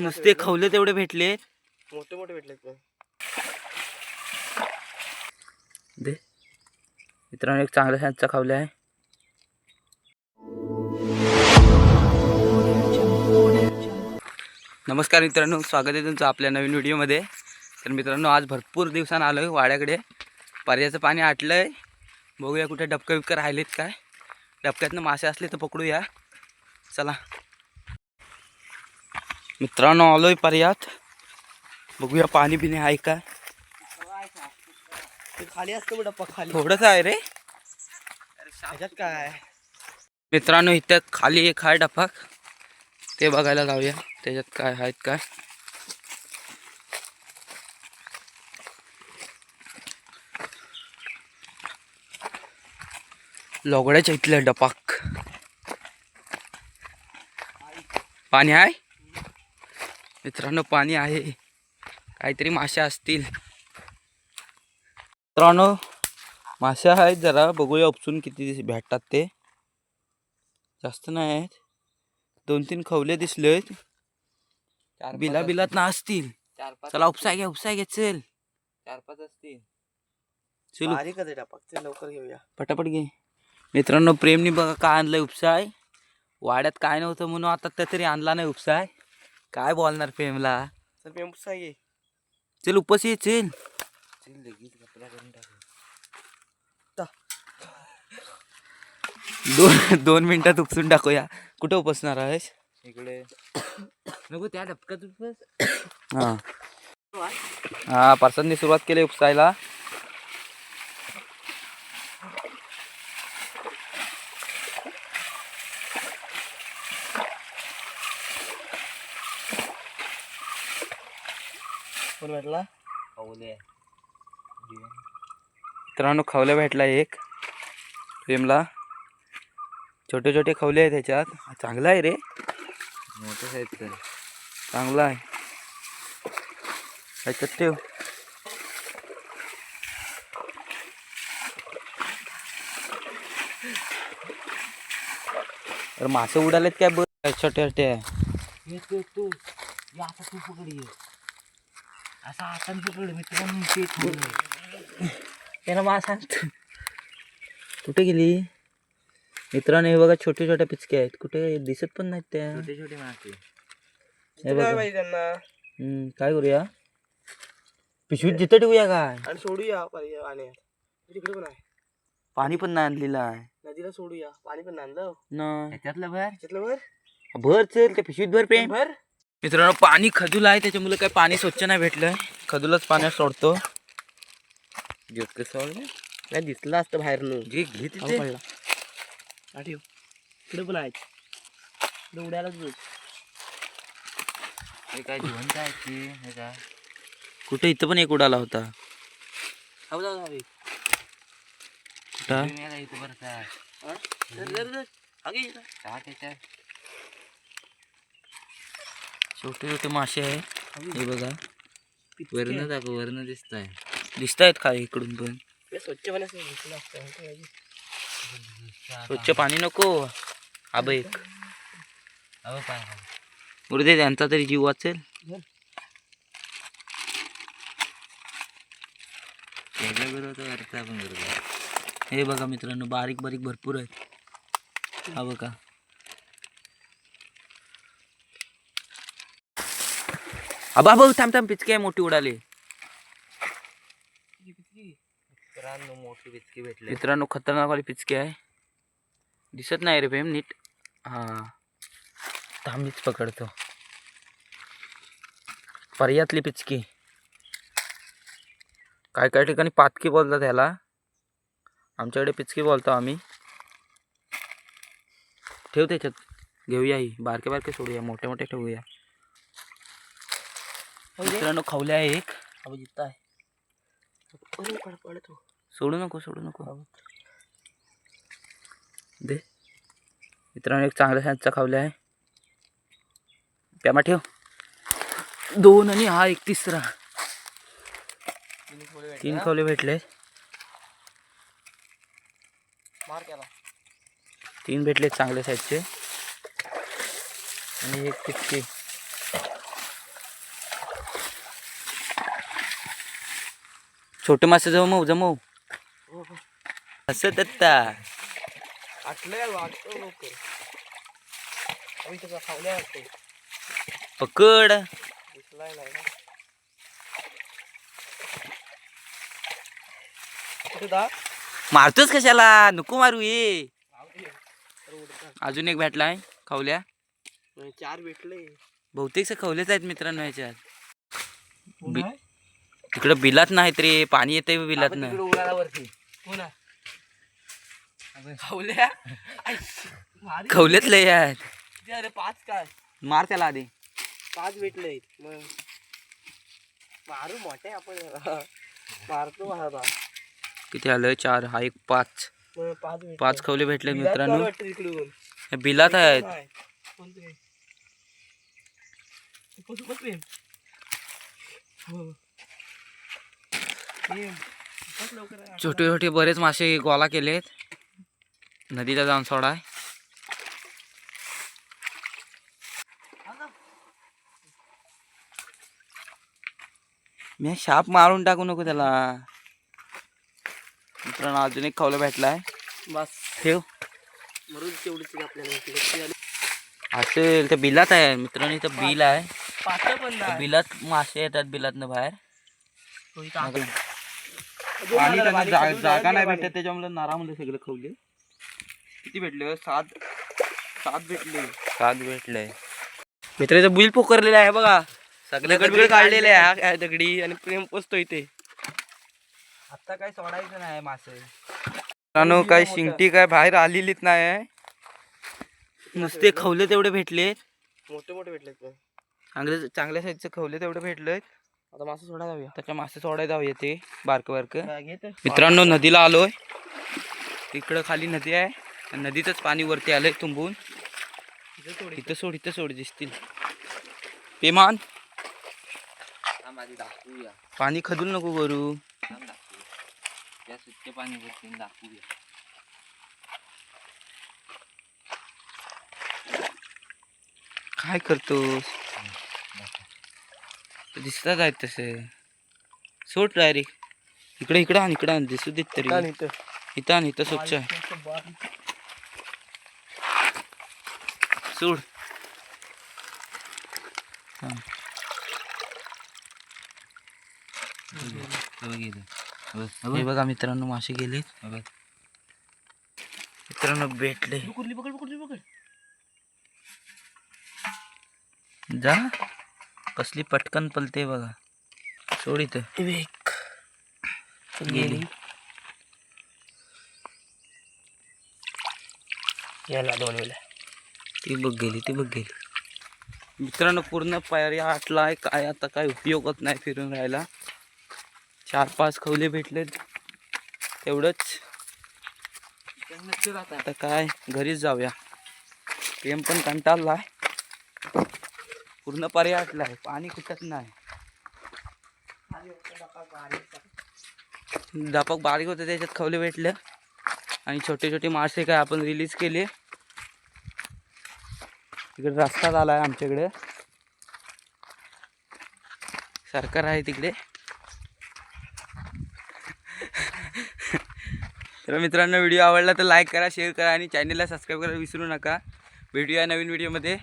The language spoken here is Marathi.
नुसते खवले तेवढे भेटले. मोठे मोठे भेटलेत पण दे. मित्रांनो एक चांगल्या साईजचा खावले आहे. नमस्कार मित्रांनो स्वागत आहे तुमचं आपल्या नवीन व्हिडिओमध्ये. तर मित्रांनो आज भरपूर दिवसानं आलो आहे वाड्याकडे. पर्याचं पाणी आटलं आहे बघूया कुठे डबकं बिबकं राहिलेत काय. डबक्यातनं मासे असले तर पकडूया. चला. मित्रांनो आलो आहे पर्यात. बघूया पाणी बिणी आहे का? खाली असतं डप्पा खाली. थोडंसं आहे रे. ह्याच्यात काय? मित्रांनो इथं खाली एक आहे डपाक. ते बघायला जाऊया. त्याच्यात काय आहेत काय लोगड्याच्या इथल्या डपाक. पाणी आहे? मित्रांनो पाणी आहे. काहीतरी मासे असतील. मित्रांनो मासे आहेत जरा. बघूया उपसून किती भेटतात ते. जास्त नाही आहेत. दोन तीन खवले दिसलेत बिला बिलात ना असतील. चार पाच चला उपसाय घ्या उपसाय घ्या चल. चार पाच असतील. चल बारीकच आहे ते लवकर घेऊया. पटापट घे. मित्रांनो प्रेमनी बघा काय आणलंय उपसाय. वाड्यात काय नव्हतं म्हणून आता त्या तरी आणला नाही उपसाय. काय बोलणार प्रेमला? तर पेंपुसा घे. चल उपस ये चल. लगेच कपडा करून टाकू. दोन दोन मिनिटात उपसून टाकूया. कुठं उपसणार आहेस? इकडे. नको त्या डबक्यात उपस. हा. हा पार्सलनी सुरुवात केली उपसायला. कोण भेटला मित्रांनो खवले भेटला एक. प्रेमला. छोटे छोटे खवले आहे त्याच्यात. चांगला आहे रे. मोठे साईज चांगला आहे. त्याच्यात ठेव. अरे मासे उडालेत काय बघ छोटे छोटे तू आता तू पकड ये. असा मित्रांनो ते कुठे गेली? मित्रांनो हे बघा छोटे छोटे पिचके आहेत. कुठे दिसत पण नाहीत त्या. छोटे छोटे मासे हे बघा. काय पाहिजे त्यांना. हम्म, काय करूया? पिशवीत जिथं ठेवूया काय? आणि सोडूया पाणी- पाण्यात तिकडे पण आहे. पाणी पण नाही आणलेलं आहे. नदीला सोडूया. पाणी पण आणलं. नाही. त्याच्यातलं भर? त्याच्यातलं भर? भर चल त्या पिशवीत भर प्रेम. भर? मित्रांनो पाणी खजूल आहे त्याच्यामुळे काही पाणी स्वच्छ नाही भेटलं. खजूलच पाण्यात सोडतो. जितकं सोडलं नाही दिसलं असतं बाहेर जे घे तिथे. पडला. इकडे पण इकडे उडायलाच बघ. हे काय जिवंत आहे की हे काय? कुठे? इथं पण एक उडाला होता. जाऊ कुठं? इथं बरं काय हा धर, धर. आगे ये ना. का त्याच्यात छोटे छोटे मासे आहे. हे बघा. वरण दाखव वरण दिसत आहे दिसत आहेत खाली इकडून पण? स्वच्छ? स्वच्छ पाणी नको. आब एक. उरदे त्यांचा तरी जीव वाचेल. हे बघा मित्रांनो बारीक बारीक भरपूर आहेत. हा बघा. आबा बघ थांब थांब पिचके आहे मोठी उडाली. मित्रांनो मोठी बिचकी भेटले. मित्रांनो खतरनाक वाली पिचके आहे. दिसत नाही रे प्रेम नीट. हा. थांबीच पकडतो. पर्यातली पिचकी. काय काय ठिकाणी पातकी बोलतात ह्याला? आमच्याकडे पिचकी बोलतो आम्ही. ठेव त्याच्यात. घेऊया ही. बारके बारके सोडूया. मोठे मोठे ठेवूया. मित्रांनो खवल्या आहे एक. अबे जित्ता आहे. सोडू नको सोडू नको. दे. मित्रांनो एक चांगल्या साईजचा खावल्या आहे. प्यामा ठेव. दोन आणि हा एक तिसरा. तीन? खवले भेटले तीन भेटले. चांगल्या साईजचे. आणि एक पिचकी छोटे मासे जमव जमव. असं दत्ता पकड. मारतोच कशाला? नको मारू ये अजून एक भेटलाय खवल्या. चार भेटले. बहुतेक खवलेच आहेत मित्रांनो याच्यात? तिकडं बिलात नाहीत रे पाणी येते बिलात आपण ना तिकडे उडाला वरती. पुन्हा खावल्या? आई, भारी. खवलेच लय आहेत पाच काय. मार त्याला आधी. पाच भेटले. मारू मोठे आपण. मारतो मारता किती आलं? चार. हा एक पाच. पाच. पाच खवले भेटले मित्रांनो. हे बिलात आहेत. नाही. कोणते? सुको सुको प्रेम हो. प्रेम. सुकोच लवकर आहे. छोटे छोटे बरेच मासे गोळा केलेत. नदीला जाऊन सोडाय मी शाप मारून टाकू नको त्याला. मित्रांनो अजून एक खवलं भेटलाय. बस. ठेव. असेल ते बिलात आहे. मित्रांनो इथं बिल आहे. त्या. बिलात मासे येतात बिलातनं बाहेर. आणि त्यांना जा- जागा नाही. भेटत त्याच्यामुळे नारामध्ये सगळे खवले. किती भेटले सात सात भेटले. सात भेटले. मित्राचं बिल पोकरलेलं आहे बघा. सगळ्याकडे दगडी काढलेले आहे. हा दगडी आणि प्रेम पोचतो इथे. आता काय सोडायचं नाही मासे. मित्रांनो काय शिंगटी काय बाहेर आलेलीच नाही आहे. नुसते खवले तेवढे भेटले मोठे मोठे भेटले चांगले चांगल्या साईजचे खवले तेवढे भेटले आता मासे सोडा जाऊया. त्याच्या मासे सोडायला जाऊ येते बारक बारक. मित्रांनो नदीला आलोय. इकडं खाली नदी आहे नदीतच पाणी वरती आलंय तुंबून. इथं सोड इथं सोड दिसतील. पेमान. पाणी खदूल नको करू. पाणी दाखवूया काय करतोस? दिसतात आहेत तसे. सोड डायरेक्ट इकडे इकडे आण इकडे आण. दिसू देत तरी. इथं आण इथं. स्वच्छ आहे. सोड. हा. बघ मित्रांनो मासे गेले. मित्रांनो भेटले. जा. कसली पटकन पलते बघा. सोड इथं. एक गेली. याला दोन वेळा. ती बघ गेली ती बघ गेली. मित्रांनो पूर्ण पायऱ्या आटलाय काय आता काय उपयोग होत नाही फिरून राहायला. चार पाच खवले भेटलेत. तेवढंच. आता काय? घरीच जाऊया. प्रेम पण कंटाळलाय पूर्ण पर्याय आहे पाणी कुठत नाही. दापक बारीक होते त्याच्यात खवले भेटले. आणि छोटे छोटे मासे काय आपण रिलीज केले. तिकडे रस्ता झाला आहे आमच्याकडे. सरकार आहे तिकडे. तर मित्रांनो व्हिडिओ आवडला तर लाईक करा शेअर करा आणि चॅनलला सबस्क्राईब करायला विसरू नका. भेटूया नवीन व्हिडिओमध्ये